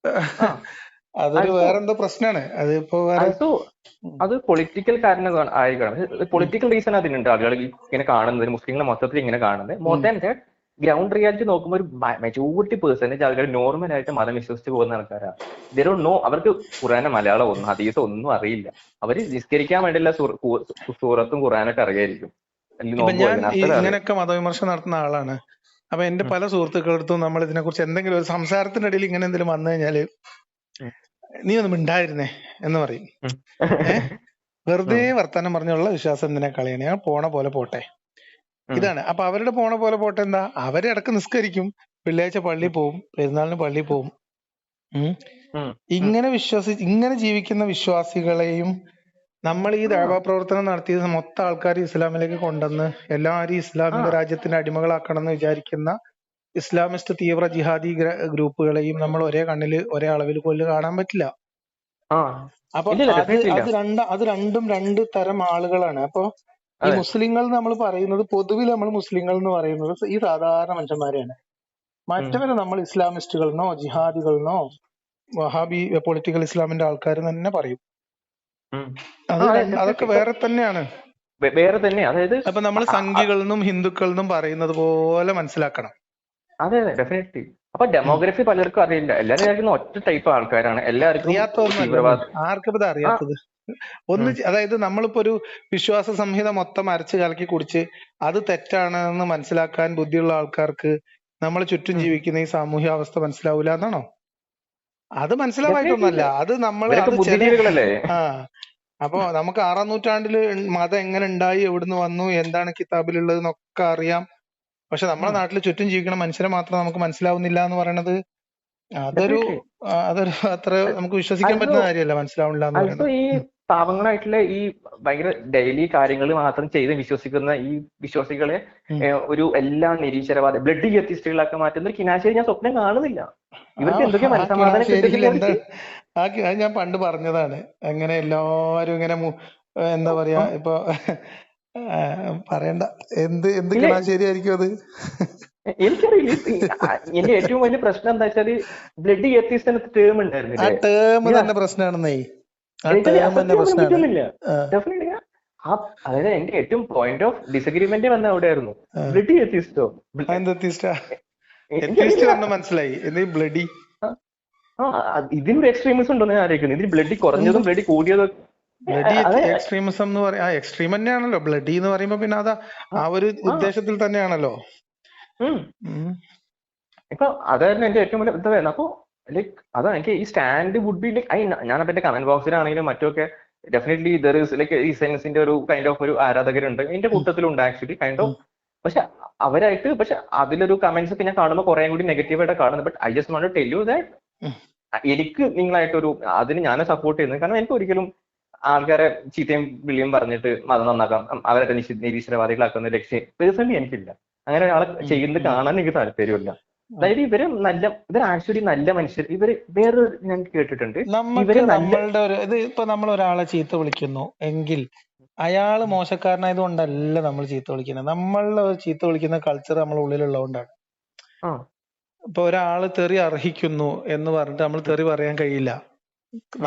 [laughs] അതൊരു വേറെന്തോ പ്രശ്നമാണ് അതിപ്പോ അത് പൊളിറ്റിക്കൽ കാരണം ആയിരിക്കണം പൊളിറ്റിക്കൽ റീസൺ അതിനുണ്ട്. ആളുകൾ ഇങ്ങനെ കാണുന്നത് മുസ്ലിങ്ങളെ മൊത്തത്തിൽ ഇങ്ങനെ കാണുന്നത്. More. Than that ground reality നോക്കുമ്പോൾ ഒരു മെജോറിറ്റി പേഴ്സന്റേജ് ആൾക്കാർ നോർമൽ ആയിട്ട് മതം വിശ്വസിച്ച് പോകുന്ന ആൾക്കാരാണ് ദേ നോ അവർക്ക് ഖുറാന മലയാളം ഒന്നും അതീസം ഒന്നും അറിയില്ല. അവർ നിസ്കരിക്കാൻ വേണ്ടിയുള്ള സൂറ- സൂറത്തും ഖുറാനൊക്കെ അറിയായിരിക്കും. ഞാൻ ഇങ്ങനെയൊക്കെ മതവിമർശനം നടത്തുന്ന ആളാണ്. അപ്പൊ എന്റെ പല സുഹൃത്തുക്കളടുത്തും നമ്മൾ ഇതിനെ കുറിച്ച് എന്തെങ്കിലും ഒരു സംസാരത്തിന്റെ ഇടയിൽ ഇങ്ങനെ എന്തെങ്കിലും വന്നു കഴിഞ്ഞാൽ നീ ഒന്നും ഉണ്ടായിരുന്നേ എന്ന് പറയും. വെറുതെ വർത്തമാനം വർത്താനം പറഞ്ഞുള്ള വിശ്വാസം എന്തിനാ കളയണേ? ഞാൻ പോണ പോലെ പോട്ടെ. ഇതാണ്. അപ്പൊ അവരുടെ പോണ പോലെ പോട്ടെ എന്താ? അവർ ഇടയ്ക്ക് നിസ്കരിക്കും. വെള്ളിയാഴ്ച പള്ളി പോവും. പെരുന്നാളിന് പള്ളി പോവും. ഇങ്ങനെ വിശ്വസി ഇങ്ങനെ ജീവിക്കുന്ന വിശ്വാസികളെയും നമ്മൾ ഈ ആ, ദഅവ പ്രവർത്തനം നടത്തിയത് മൊത്തം ആൾക്കാർ ഇസ്ലാമിലേക്ക് കൊണ്ടുവന്ന് എല്ലാവരും ഇസ്ലാമിക രാജ്യത്തിന്റെ അടിമകളാക്കണം എന്ന് വിചാരിക്കുന്ന ഇസ്ലാമിസ്റ്റ് തീവ്ര ജിഹാദി ഗ്ര- ഗ്രൂപ്പുകളെയും നമ്മൾ ഒരേ കണ്ണിൽ ഒരേ അളവിൽ കൊല്ലു കാണാൻ പറ്റില്ല. അപ്പൊ അത് അത് രണ്ട് അത് രണ്ടും രണ്ട് തരം ആളുകളാണ്. അപ്പൊ ഈ മുസ്ലിങ്ങൾ നമ്മൾ പറയുന്നത് പൊതുവിൽ നമ്മൾ മുസ്ലിങ്ങൾ എന്ന് പറയുന്നത് ഈ സാധാരണ മനുഷ്യന്മാരെയാണ്. മറ്റവരെ നമ്മൾ ഇസ്ലാമിസ്റ്റുകളെന്നോ ജിഹാദികളെന്നോ വഹാബി പൊളിറ്റിക്കൽ ഇസ്ലാമിന്റെ ആൾക്കാർ തന്നെ പറയും. അത് അതൊക്കെ വേറെ തന്നെയാണ്. വേറെ തന്നെ അതായത് അപ്പൊ നമ്മൾ സംഘികൾ എന്നും ഹിന്ദുക്കൾ എന്നും പറയുന്നത് പോലെ മനസ്സിലാക്കണം. അതെ അതെ ഡെഫിനറ്റ്ലി അപ്പൊ ഡെമോഗ്രഫി പലർക്കും അറിയില്ല. എല്ലാവരും ഒറ്റ ടൈപ്പ് ആൾക്കാരാണ്. എല്ലാവർക്കും ആർക്കും അറിയാത്തത്? ഒന്ന് അതായത് നമ്മളിപ്പോ ഒരു വിശ്വാസ സംഹിത മൊത്തം അരച്ച് കലക്കി കുടിച്ച് അത് തെറ്റാണെന്ന് മനസ്സിലാക്കാൻ ബുദ്ധിയുള്ള ആൾക്കാർക്ക് നമ്മളെ ചുറ്റും ജീവിക്കുന്ന ഈ സാമൂഹ്യ അവസ്ഥ മനസ്സിലാവൂല എന്നാണോ? അത് മനസ്സിലാവായിട്ടൊന്നല്ല. അത് നമ്മൾ ആ. അപ്പൊ നമുക്ക് ആറാം നൂറ്റാണ്ടിൽ മതം എങ്ങനെ ഉണ്ടായി എവിടുന്ന് വന്നു എന്താണ് കിതാബിലുള്ളത് എന്നൊക്കെ അറിയാം. പക്ഷെ നമ്മുടെ നാട്ടിൽ ചുറ്റും ജീവിക്കുന്ന മനുഷ്യരെ മാത്രം നമുക്ക് മനസ്സിലാവുന്നില്ല എന്ന് പറയണത് അതൊരു അതൊരു അത്ര നമുക്ക് വിശ്വസിക്കാൻ പറ്റുന്ന കാര്യമല്ല മനസ്സിലാവുന്നില്ല എന്ന് പറയുന്നത്. പാവങ്ങളായിട്ടുള്ള ഈ ഭയങ്കര ഡെയിലി കാര്യങ്ങൾ മാത്രം ചെയ്ത് വിശ്വസിക്കുന്ന ഈ വിശ്വാസികളെ ഒരു എല്ലാ നിരീശ്വരവാദ ബ്ലഡ് എത്തിസ്റ്റുകളാക്കി മാറ്റുന്ന ഒരു കിനാശേരി ഞാൻ സ്വപ്നം കാണുന്നില്ല. ഇവർക്ക് എന്തൊക്കെ മനസ്സമാധാനം അത് ഞാൻ പണ്ട് പറഞ്ഞതാണ്. അങ്ങനെ എല്ലാരും ഇങ്ങനെ എന്താ പറയാ ഇപ്പൊ പറയണ്ട. എന്ത് എന്ത് ഇല്ലേ. കിണാശ്ശേരി ആയിരിക്കും അത്? എനിക്കറിയില്ല. എന്റെ ഏറ്റവും വലിയ പ്രശ്നം എന്താ വെച്ചാൽ ബ്ലഡ് എത്തിസ്റ്റ് ടേം ടേം ആ ടേം തന്നെ പ്രശ്നമാണെന്നേ. പറ്റുന്നില്ല അതായത് എന്റെ ഏറ്റവും പോയിന്റ് ഓഫ് ഡിസഗ്രിമെന്റ് വന്ന അവിടെയായിരുന്നു. ബ്ലഡ് എത്തിസ്റ്റോ മനസ്സിലായി. ബ്ലഡി ഇതിനൊരു എക്സ്ട്രീമിസം ഉണ്ടോന്ന് ഞാൻ ആലോചിക്കുന്നു. ഇതിന് ബ്ലഡി കുറഞ്ഞതും ബ്ലഡി കൂടിയതും ബ്ലഡി എക്സ്ട്രീമിസം എന്ന് പറയാ എക്സ്ട്രീം തന്നെയാണല്ലോ. ബ്ലഡി എന്ന് പറയുമ്പോ പിന്നെ അതാ ആ ഒരു ഉദ്ദേശത്തിൽ തന്നെയാണല്ലോ. ഇപ്പൊ അതായിരുന്നു എന്റെ ഏറ്റവും വലിയ ഇതായിരുന്നു അപ്പൊ ലൈക്ക് അതാണ് എനിക്ക് ഈ stand would be like I ഞാൻ എന്റെ കമന്റ് ബോക്സിലാണെങ്കിലും മറ്റൊക്കെ ഡെഫിനറ്റ്ലി ദർ ഇസ് ലൈക്ക് ഈ സെൻസിന്റെ ഒരു കൈൻഡ് ഓഫ് ഒരു ആരാധകരുണ്ട് എന്റെ. കൂട്ടത്തിലുണ്ട് ആക്ച്വലി കൈൻഡ്. ഓഫ് പക്ഷെ അവരായിട്ട് പക്ഷെ അതിലൊരു കമന്റ്സ് ഒക്കെ ഞാൻ കാണുമ്പോൾ കുറെ കൂടി നെഗറ്റീവ് ആയിട്ട് കാണുന്നത് but I just want tell you that. എനിക്ക് നിങ്ങളായിട്ടൊരു അതിന് ഞാൻ സപ്പോർട്ട് ചെയ്യുന്നത് കാരണം എനിക്ക് ഒരിക്കലും ആൾക്കാരെ ചീത്തയും വിളിയും പറഞ്ഞിട്ട് മതം നന്നാക്കാം അവരൊക്കെ നിരീശ്വരവാദികളാക്കുന്ന ലക്ഷ്യം പേഴ്സണലി എനിക്കില്ല അങ്ങനെ ഒരാളെ. ചെയ്യുന്നത്. കാണാൻ എനിക്ക് താല്പര്യമില്ല. അതായത് ഇവർ നല്ല ഇവർ ആക്ച്വലി നല്ല മനുഷ്യർ ഇവർ വേറെ ഞാൻ കേട്ടിട്ടുണ്ട്. ഇവർ നമ്മളുടെ ഒരു ഇത് ഇപ്പൊ നമ്മൾ ഒരാളെ ചീത്ത വിളിക്കുന്നു എങ്കിൽ അയാൾ മോശക്കാരനായത് കൊണ്ടല്ല നമ്മൾ ചീത്ത വിളിക്കുന്നത്. നമ്മളുടെ ഒരു ചീത്ത വിളിക്കുന്ന കൾച്ചർ നമ്മളെ ഉള്ളിലുള്ളതുകൊണ്ടാണ്. ഇപ്പൊ ഒരാൾ തെറി അർഹിക്കുന്നു എന്ന് പറഞ്ഞിട്ട് നമ്മൾ തെറി പറയാൻ കഴിയില്ല.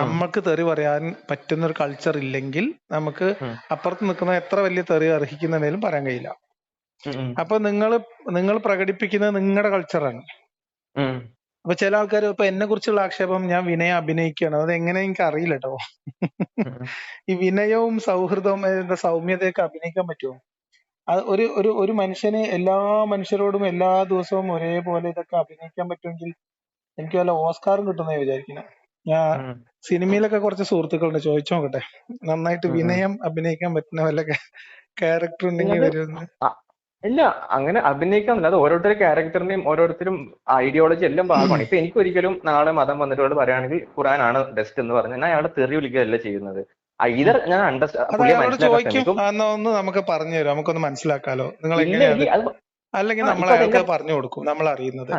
നമ്മൾക്ക് തെറി പറയാൻ പറ്റുന്ന ഒരു കൾച്ചർ ഇല്ലെങ്കിൽ നമുക്ക് അപ്പുറത്ത് നിൽക്കുന്ന എത്ര വലിയ തെറി അർഹിക്കുന്നുണ്ടെങ്കിലും പറയാൻ കഴിയില്ല. അപ്പൊ നിങ്ങൾ നിങ്ങൾ പ്രകടിപ്പിക്കുന്നത് നിങ്ങളുടെ കൾച്ചറാണ്. അപ്പൊ ചില ആൾക്കാർ ഇപ്പൊ എന്നെ കുറിച്ചുള്ള ആക്ഷേപം ഞാൻ വിനയം അഭിനയിക്കുകയാണ്. അത് എങ്ങനെ എനിക്ക് അറിയില്ല കേട്ടോ ഈ വിനയവും സൗഹൃദവും എന്താ സൗമ്യതയൊക്കെ അഭിനയിക്കാൻ പറ്റുമോ? അത് ഒരു ഒരു ഒരു മനുഷ്യന് എല്ലാ മനുഷ്യരോടും എല്ലാ ദിവസവും ഒരേപോലെ ഇതൊക്കെ അഭിനയിക്കാൻ പറ്റുമെങ്കിൽ എനിക്ക് വല്ല ഓസ്കാറും കിട്ടുന്നേ വിചാരിക്കുന്നത് ഞാൻ സിനിമയിലൊക്കെ കുറച്ച് സുഹൃത്തുക്കളുണ്ട്. ചോദിച്ചു നോക്കട്ടെ. നന്നായിട്ട്. വിനയം അഭിനയിക്കാൻ പറ്റുന്ന വല്ല ക്യാരക്ടർ ഉണ്ടെങ്കിൽ വരുമെന്ന്. ഇല്ല അങ്ങനെ അഭിനയിക്കാന്നില്ല അത് ഓരോരുത്തരുടെ ക്യാരക്ടറിന്റെയും ഓരോരുത്തരും ഐഡിയോളജി എല്ലാം ഭാഗമാണ്. ഇപ്പൊ എനിക്ക് ഒരിക്കലും നാളെ മതം വന്നിട്ടോട് പറയുകയാണെങ്കിൽ ആണ് ബെസ്റ്റ് എന്ന് പറഞ്ഞു ഞാൻ അയാളെ തെറി വിളിക്കുകയല്ല ചെയ്യുന്നത്. ഇതർ ഞാൻ അണ്ടർസ്റ്റാൻഡ് നമുക്ക് പറഞ്ഞു തരും നമുക്കൊന്ന് മനസ്സിലാക്കാലോ? നിങ്ങൾ അല്ലെങ്കിൽ നമ്മൾ അയാൾക്ക് പറഞ്ഞു കൊടുക്കും. നമ്മൾ അറിയുന്നത്.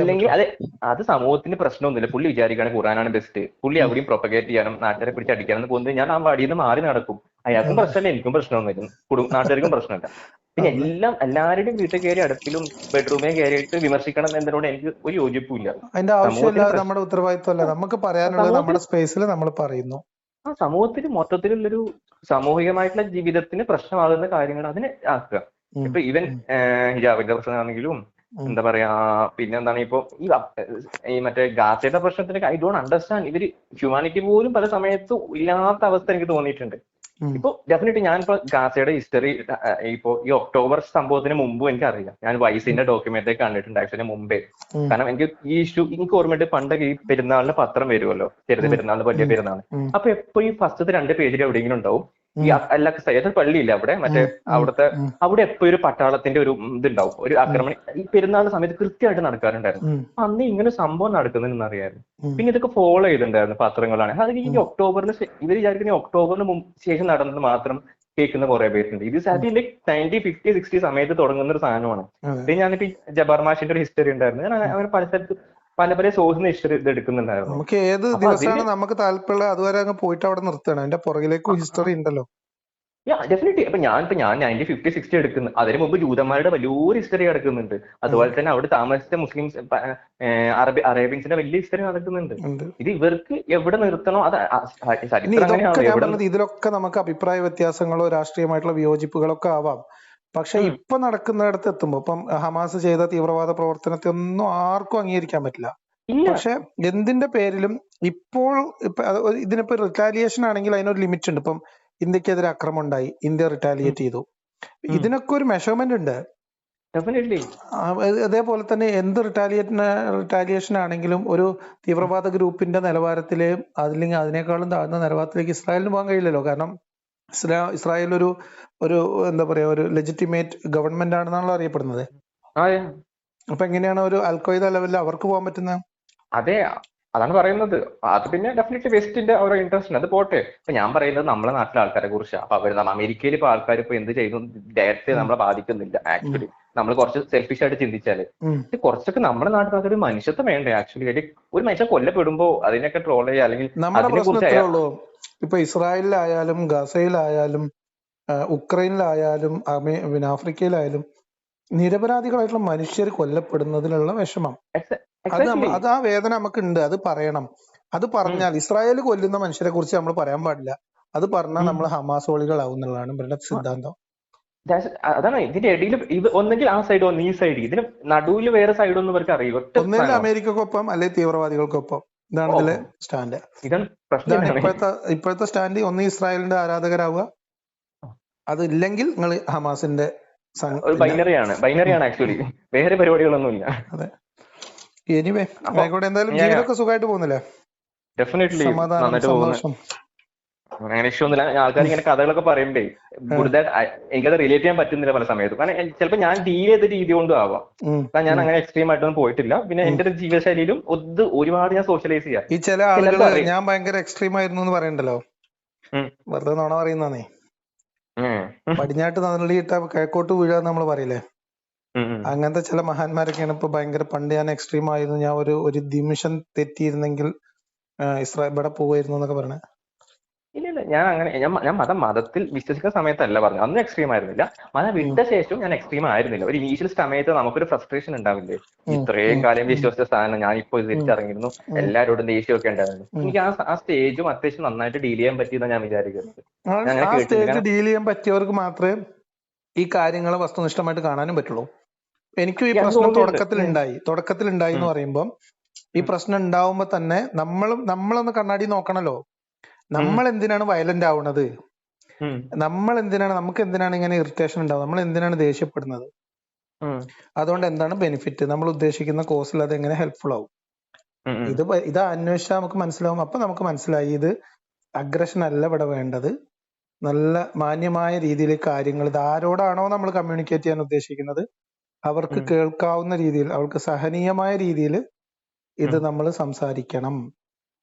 ഇല്ലെങ്കിൽ അത് അത് സമൂഹത്തിന് പ്രശ്നമൊന്നുമില്ല. പുള്ളി വിചാരിക്കുകയാണ് ഖുറാനാണ് ബെസ്റ്റ് പുള്ളി. അവിടെയും പ്രൊപ്പഗേറ്റ് ചെയ്യാനും നാട്ടുകാരെ പിടിച്ച് അടിക്കാനും പോകുന്നത് ഞാൻ ആ വടിയിൽ നിന്ന് മാറി നടക്കും. അയാൾക്കും പ്രശ്നമില്ല എനിക്കും പ്രശ്നമൊന്നുമില്ല. കുടും നാട്ടുകാർക്കും പ്രശ്നമില്ല. പിന്നെ എല്ലാം എല്ലാവരുടെയും വീട്ടിൽ കയറി അടുപ്പിലും ബെഡ്റൂമിൽ കയറിയിട്ട് വിമർശിക്കണം എന്നതിനോട് എനിക്ക് ഒരു യോജിപ്പുമില്ല. അതിന്റെ ആവശ്യമില്ല നമ്മുടെ ഉത്തരവാദിത്വമല്ല. നമുക്ക് പറയാനുള്ളത് നമ്മുടെ സ്പേസിൽ നമ്മൾ പറയുന്നു. ആ സമൂഹത്തിന് മൊത്തത്തിലുള്ളൊരു സാമൂഹികമായിട്ടുള്ള ജീവിതത്തിന് പ്രശ്നമാകുന്ന കാര്യങ്ങൾ അതിനെ ആക്കുക. ഇപ്പൊ ഈവൻ ഹിജാബിന്റെ പ്രശ്നമാണെങ്കിലും എന്താ പറയാ പിന്നെ എന്താണ് ഇപ്പൊ ഈ ഈ മറ്റേ ഗാസയുടെ പ്രശ്നത്തിനൊക്കെ ഐ ഡോണ്ട് അണ്ടർസ്റ്റാൻഡ് ഇവർ ഹ്യൂമാനിറ്റി പോലും പല സമയത്തും ഇല്ലാത്ത അവസ്ഥ എനിക്ക് തോന്നിയിട്ടുണ്ട്. ഇപ്പൊ ഡെഫിനറ്റ്ലി ഇപ്പൊ ഗാസയുടെ ഹിസ്റ്ററി ഇപ്പോ ഈ ഒക്ടോബർ സംഭവത്തിന് മുമ്പ് എനിക്ക് അറിയാം ഞാൻ വൈസിന്റെ ഡോക്യുമെന്ററി കണ്ടിട്ടുണ്ട് ആക്ച്വലി മുമ്പേ. കാരണം എനിക്ക് ഈ ഇഷ്യൂ എനിക്ക് ഓർമ്മയുണ്ട് പണ്ട് ഈ പെരുന്നാളിന് പത്രം വരുമല്ലോ. ചെറുത് പെരുന്നാളിന് വലിയ ഉം, പെരുന്നാൾ അപ്പൊ എപ്പോ ഈ ഫസ്റ്റത്തെ രണ്ട് പേജിൽ എവിടെയെങ്കിലും ഉണ്ടാവും? ഈ അല്ല ഏതൊരു പള്ളിയില്ല അവിടെ? മറ്റേ അവിടുത്തെ അവിടെ എപ്പോ ഒരു പട്ടാളത്തിന്റെ ഒരു ഇതുണ്ടാവും. ഒരു ആക്രമണം ഈ പെരുന്നാൾ സമയത്ത് കൃത്യമായിട്ട് നടക്കാറുണ്ടായിരുന്നു. അന്ന് ഇങ്ങനെ സംഭവം നടക്കുന്നുണ്ടെന്ന് അറിയായിരുന്നു പിന്നെ ഇതൊക്കെ ഫോളോ ചെയ്തിട്ടുണ്ടായിരുന്നു പത്രങ്ങളാണ്. അത് ഈ ഒക്ടോബറിൽ ഒക്ടോബറിന് ഇവർ വിചാരിക്കുന്ന ഒക്ടോബറിന് ശേഷം നടന്നത് മാത്രം കേൾക്കുന്ന കുറെ പേരുണ്ട്. ഇത് സാറ്റിന്റെ നയന്റി ഫിഫ്റ്റി സിക്സ്റ്റി സമയത്ത് തുടങ്ങുന്ന ഒരു സാധനമാണ്. ഇത് ഞാനിപ്പോ ജബർമാഷിന്റെ ജബാർ മാഷിന്റെ ഒരു ഹിസ്റ്ററി ഉണ്ടായിരുന്നു. ഞാൻ അങ്ങനെ പല സ്ഥലത്ത് പല പല സോഴ്സിന് ഹിസ്റ്ററി ഇത് എടുക്കുന്നുണ്ടായിരുന്നു. നമുക്ക് ഏത് ദിവസമാണ് നമുക്ക് താല്പര്യമുള്ള അതുവരെ അങ്ങ് പോയിട്ട് അവിടെ നിർത്തണം അതിന്റെ പുറകിലേക്കും ഹിസ്റ്ററി ഉണ്ടല്ലോ. ഡെഫിനറ്റ്ലി അപ്പൊ ഞാൻ ഇപ്പൊ ഞാൻ നയന്റി ഫിഫ്റ്റി സിക്സ്റ്റി എടുക്കുന്നു. അതിന് മുമ്പ് ജൂതന്മാരുടെ വലിയൊരു ഹിസ്റ്ററി കിടക്കുന്നുണ്ട് അതുപോലെ തന്നെ അവിടെ താമസിച്ച മുസ്ലിംസ് അറബി അറേബ്യൻസിന്റെ വലിയ ഹിസ്റ്ററി നടക്കുന്നുണ്ട്. ഇത് ഇവർക്ക് എവിടെ നിർത്തണോ? അത് ഇതിലൊക്കെ നമുക്ക് അഭിപ്രായ വ്യത്യാസങ്ങളോ രാഷ്ട്രീയമായിട്ടുള്ള വിയോജിപ്പുകളൊക്കെ ആവാം. പക്ഷെ. ഇപ്പൊ നടക്കുന്നിടത്ത് എത്തുമ്പോ ഇപ്പം ഹമാസ് ചെയ്ത തീവ്രവാദ പ്രവർത്തനത്തെ ഒന്നും ആർക്കും അംഗീകരിക്കാൻ പറ്റില്ല. പക്ഷെ എന്തിന്റെ പേരിലും ഇപ്പോൾ ഇപ്പൊ ഇതിനിപ്പോ റിറ്റാലിയേഷൻ ആണെങ്കിൽ അതിനൊരു ലിമിറ്റ് ഉണ്ട്. ഇപ്പം ഇന്ത്യക്കെതിരെ അക്രമം ഉണ്ടായി. ഇന്ത്യ റിറ്റാലിയേറ്റ് ചെയ്തു. ഇതിനൊക്കെ ഒരു മെഷർമെന്റ് ഉണ്ട്. അതേപോലെ തന്നെ എന്ത് റിറ്റാലിയേറ്റ് റിറ്റാലിയേഷൻ ആണെങ്കിലും ഒരു തീവ്രവാദ ഗ്രൂപ്പിന്റെ നിലവാരത്തിലെ അതില്ലെങ്കിൽ അതിനേക്കാളും താഴ്ന്ന നിലവാരത്തിലേക്ക് ഇസ്രായേലിന് പോകാൻ കഴിയില്ലല്ലോ. കാരണം ഇസ്രാ ഇസ്രായേൽ ഒരു ഒരു എന്താ പറയാ ഒരു ലെജിറ്റിമേറ്റ് ഗവൺമെന്റ് ആണെന്നാണല്ലോ അറിയപ്പെടുന്നത്. അപ്പൊ എങ്ങനെയാണ് ഒരു അൽഖ്വയ്ദ ലെവലിൽ അവർക്ക് പോകാൻ പറ്റുന്നത്? അതെ അതാണ് പറയുന്നത്. അത് പിന്നെ ഡെഫിനറ്റ്ലി വെസ്റ്റിന്റെ ഓരോ ഇൻട്രസ്റ്റ് അത് പോട്ടെ. ഇപ്പൊ ഞാൻ പറയുന്നത് നമ്മുടെ നാട്ടിലെ ആൾക്കാരെ കുറിച്ചാണ് അപ്പൊ അവർ അമേരിക്കയിൽ ഇപ്പൊ ആൾക്കാർ ഇപ്പൊ എന്ത് ചെയ്യുന്നു ഡയറക്റ്റ് നമ്മളെ ബാധിക്കുന്നില്ല ആക്ച്വലി നമ്മൾ കുറച്ച് സെൽഫിഷ് ആയിട്ട് ചിന്തിച്ചാൽ. കുറച്ചൊക്കെ നമ്മുടെ നാട്ടിൽ ഒരു മനുഷ്യത്വം വേണ്ടേ? ആക്ച്വലി ഒരു മനുഷ്യൻ കൊല്ലപ്പെടുമ്പോ അതിനൊക്കെ ട്രോൾ ചെയ്യുക അല്ലെങ്കിൽ ഇപ്പൊ ഇസ്രായേലിലായാലും ഗസയിലായാലും ഉക്രൈനിലായാലും അമേ- പിന്നെ ആഫ്രിക്കയിലായാലും നിരപരാധികളായിട്ടുള്ള മനുഷ്യർ കൊല്ലപ്പെടുന്നതിലുള്ള വിഷമം. അത് അത് ആ വേദന നമുക്ക് ഉണ്ട് അത് പറയണം. അത് പറഞ്ഞാൽ ഇസ്രായേൽ കൊല്ലുന്ന മനുഷ്യരെ കുറിച്ച് നമ്മൾ പറയാൻ പാടില്ല. അത് പറഞ്ഞാൽ നമ്മൾ ഹമാസോളികളാവും എന്നുള്ളതാണ് ഇവരുടെ സിദ്ധാന്തം. അതാണ് ഇതിന്റെ ഇടയിൽ ഇത് ഒന്നെങ്കിൽ ആ സൈഡ് ഒന്ന് ഈ സൈഡ് ഇതിന് നടുവിൽ വേറെ സൈഡ് ഒന്നും ഇവർക്ക് അറിയില്ല. ഒന്നുകിൽ അമേരിക്കക്കൊപ്പം അല്ലെങ്കിൽ തീവ്രവാദികൾക്കൊപ്പം. ഇതാണ് ഇതിലെ സ്റ്റാൻഡ്. ഇതാണ് പ്രശ്നം. ഇപ്പോഴത്തെ ഇപ്പോഴത്തെ സ്റ്റാൻഡ്. ഒന്ന് ഇസ്രായേലിന്റെ ആരാധകരാവുക. അത് ഇല്ലെങ്കിൽ നിങ്ങൾ ഹമാസിന്റെ ബൈനറിയാണ്. ബൈനറിയാണ് ആക്ച്വലി. വേറെ പരിപാടികളൊന്നുമില്ല. അതെ. എനിവേ എന്തായാലും ജീവിതമൊക്കെ സുഖമായിട്ട് പോകുന്നില്ലേ? ഡെഫിനറ്റ്ലി സമാധാനം സന്തോഷം. അങ്ങനെ ഇഷ്യൂ ഒന്നുമില്ല ആൾക്കാർ ഇങ്ങനെ കഥകളൊക്കെ പറയുമ്പേ കൂടുതൽ എനിക്കത് റിലേറ്റ് ചെയ്യാൻ പറ്റുന്നില്ല പല സമയത്തും. കാരണം ചിലപ്പോൾ ഞാൻ ഡീൽ ചെയ്ത രീതി കൊണ്ടും ആവാം. കാരണം ഞാൻ അങ്ങനെ എക്സ്ട്രീം ആയിട്ടൊന്നും പോയിട്ടില്ല. പിന്നെ എന്റെ ഒരു ജീവിതശൈലിയിലും ഒത്ത് ഒരുപാട് ഞാൻ സോഷ്യലൈസ് ചെയ്യാം. ഈ ചില ആളുകൾ ഞാൻ ഭയങ്കര എക്സ്ട്രീം ആയിരുന്നു എന്ന് പറയണ്ടല്ലോ. വെറുതെ നോണ പറയുന്നേ. പടിഞ്ഞാട്ട് നള്ളിയിട്ട കിഴക്കോട്ട് വീഴാന്ന് നമ്മൾ പറയില്ലേ. അങ്ങനത്തെ ചില മഹാന്മാരൊക്കെയാണ് ഇപ്പൊ ഭയങ്കര പണ്ട് ഞാൻ എക്സ്ട്രീം ആയിരുന്നു. ഞാൻ ഒരു ഒരു നിമിഷം തെറ്റിയിരുന്നെങ്കിൽ ഇസ്രായേൽ ഇവിടെ പോവായിരുന്നു എന്നൊക്കെ ഇല്ല ഞാൻ അങ്ങനെ ഞാൻ ഞാൻ മതം മതത്തിൽ വിശ്വസിക്കുന്ന സമയത്തല്ല പറഞ്ഞു അന്ന് എക്സ്ട്രീം ആയിരുന്നില്ല. മതം വിട്ട ശേഷം ഞാൻ എക്സ്ട്രീം ആയിരുന്നില്ല. ഒരു ഇനീഷ്യൽ സമയത്ത് നമുക്കൊരു ഫ്രസ്ട്രേഷൻ ഉണ്ടാവില്ലേ? ഇത്രയും കാലം വിശ്വസിച്ച സ്ഥാനം ഞാൻ ഇപ്പോൾ തിരിച്ചറിഞ്ഞിരുന്നു. എല്ലാവരോടും ദേഷ്യമൊക്കെ ഉണ്ടായിരുന്നു. എനിക്ക് ആ ആ സ്റ്റേജും അത്യാവശ്യം നന്നായിട്ട് ഡീൽ ചെയ്യാൻ പറ്റിയെന്ന് ഞാൻ വിചാരിക്കുന്നത്. ഡീൽ ചെയ്യാൻ പറ്റിയവർക്ക് മാത്രമേ ഈ കാര്യങ്ങളെ വസ്തുനിഷ്ഠമായിട്ട് കാണാനും പറ്റുള്ളൂ. എനിക്കും ഈ പ്രശ്നം തുടക്കത്തിൽ ഉണ്ടായി. തുടക്കത്തിൽ ഉണ്ടായി എന്ന്. പറയുമ്പോൾ ഈ പ്രശ്നം ഉണ്ടാവുമ്പോ തന്നെ നമ്മളും നമ്മളൊന്ന് കണ്ണാടി നോക്കണല്ലോ. നമ്മൾ എന്തിനാണ് വയലന്റ് ആവുന്നത്? നമ്മൾ എന്തിനാണ് നമുക്ക് എന്തിനാണ് ഇങ്ങനെ ഇറിറ്റേഷൻ ഉണ്ടാവുക നമ്മൾ എന്തിനാണ് ദേഷ്യപ്പെടുന്നത്? അതുകൊണ്ട് എന്താണ് ബെനിഫിറ്റ് നമ്മൾ ഉദ്ദേശിക്കുന്ന കോഴ്സിൽ അത് എങ്ങനെ ഹെൽപ്ഫുൾ ആവും. ഇത് ഇത് അന്വേഷിച്ചാൽ നമുക്ക് മനസ്സിലാവും. അപ്പൊ നമുക്ക് മനസ്സിലായി ഇത് അഗ്രഷൻ അല്ല ഇവിടെ വേണ്ടത്. നല്ല മാന്യമായ രീതിയിൽ കാര്യങ്ങൾ ഇത് ആരോടാണോ നമ്മൾ കമ്മ്യൂണിക്കേറ്റ് ചെയ്യാൻ ഉദ്ദേശിക്കുന്നത്? അവർക്ക് കേൾക്കാവുന്ന രീതിയിൽ അവർക്ക് സഹനീയമായ രീതിയിൽ ഇത് നമ്മൾ സംസാരിക്കണം.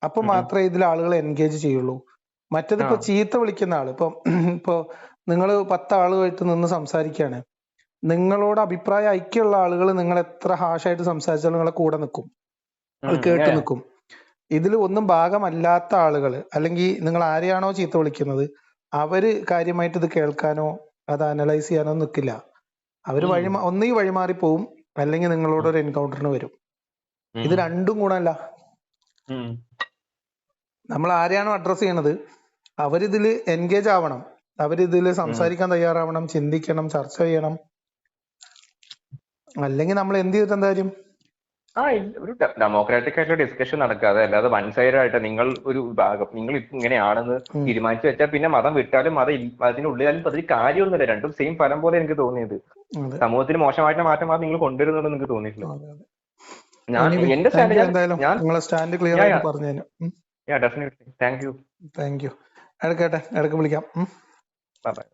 അപ്പൊ. മാത്രമേ ഇതിൽ ആളുകൾ എൻഗേജ് ചെയ്യുള്ളൂ. മറ്റത് ഇപ്പൊ. ചീത്ത വിളിക്കുന്ന ആൾ. ഇപ്പൊ ഇപ്പൊ നിങ്ങൾ പത്ത് ആളുമായിട്ട് നിന്ന് സംസാരിക്കുകയാണ് നിങ്ങളോട് അഭിപ്രായ ഐക്യമുള്ള ആളുകൾ നിങ്ങൾ എത്ര ഹാഷായിട്ട് സംസാരിച്ചാലും നിങ്ങളെ കൂടെ നിൽക്കും അത് കേട്ട് നിൽക്കും ഇതിൽ ഒന്നും ഭാഗമല്ലാത്ത ആളുകൾ അല്ലെങ്കിൽ നിങ്ങൾ ആരെയാണോ ചീത്ത വിളിക്കുന്നത് അവർ കാര്യമായിട്ട് ഇത് കേൾക്കാനോ അത് അനലൈസ് ചെയ്യാനോ നിൽക്കില്ല അവർ വഴിമാ വഴി ഒന്നുകിൽ വഴിമാറി പോവും അല്ലെങ്കിൽ നിങ്ങളോട് ഒരു എൻകൗണ്ടറിന് വരും. ഇത് രണ്ടും ഗുണമല്ല. നമ്മൾ ആരെയാണോ അഡ്രസ് ചെയ്യണത് അവരിതിൽ എൻഗേജ് ആവണം. അവരിതിൽ സംസാരിക്കാൻ തയ്യാറാവണം ചിന്തിക്കണം ചർച്ച ചെയ്യണം. അല്ലെങ്കിൽ നമ്മൾ എന്ത് ചെയ്തിട്ട് എന്തായാലും ആ ഇല്ല, ഒരു ഡെമോക്രാറ്റിക് ആയിട്ടുള്ള ഡിസ്കഷൻ നടക്കാതെ അല്ലാതെ വൺ സൈഡ് ആയിട്ട് നിങ്ങൾ ഒരു ഭാഗം നിങ്ങൾ ഇങ്ങനെയാണെന്ന് തീരുമാനിച്ചു വെച്ചാൽ പിന്നെ മതം വിട്ടാലും മതം അതിന്റെ ഉള്ളിലും അതിൽ കാര്യമൊന്നുമില്ല. രണ്ടും സെയിം ഫലം പോലെ എനിക്ക് തോന്നിയത്. സമൂഹത്തിന് സമൂഹത്തിൽ മോശമായിട്ട് മാറ്റം മാത്രം നിങ്ങൾ കൊണ്ടുവരുന്നുണ്ടെന്ന് എനിക്ക് തോന്നിയിട്ടില്ല. ഞാൻ എന്റെ സ്റ്റാൻഡ് എന്തായാലും. നിങ്ങളെ സ്റ്റാൻഡ് ക്ലിയർ ആയിട്ട് പറഞ്ഞു തരും definitely thank you thank you എടുക്കട്ടെ ഇടയ്ക്ക് വിളിക്കാം. ബൈ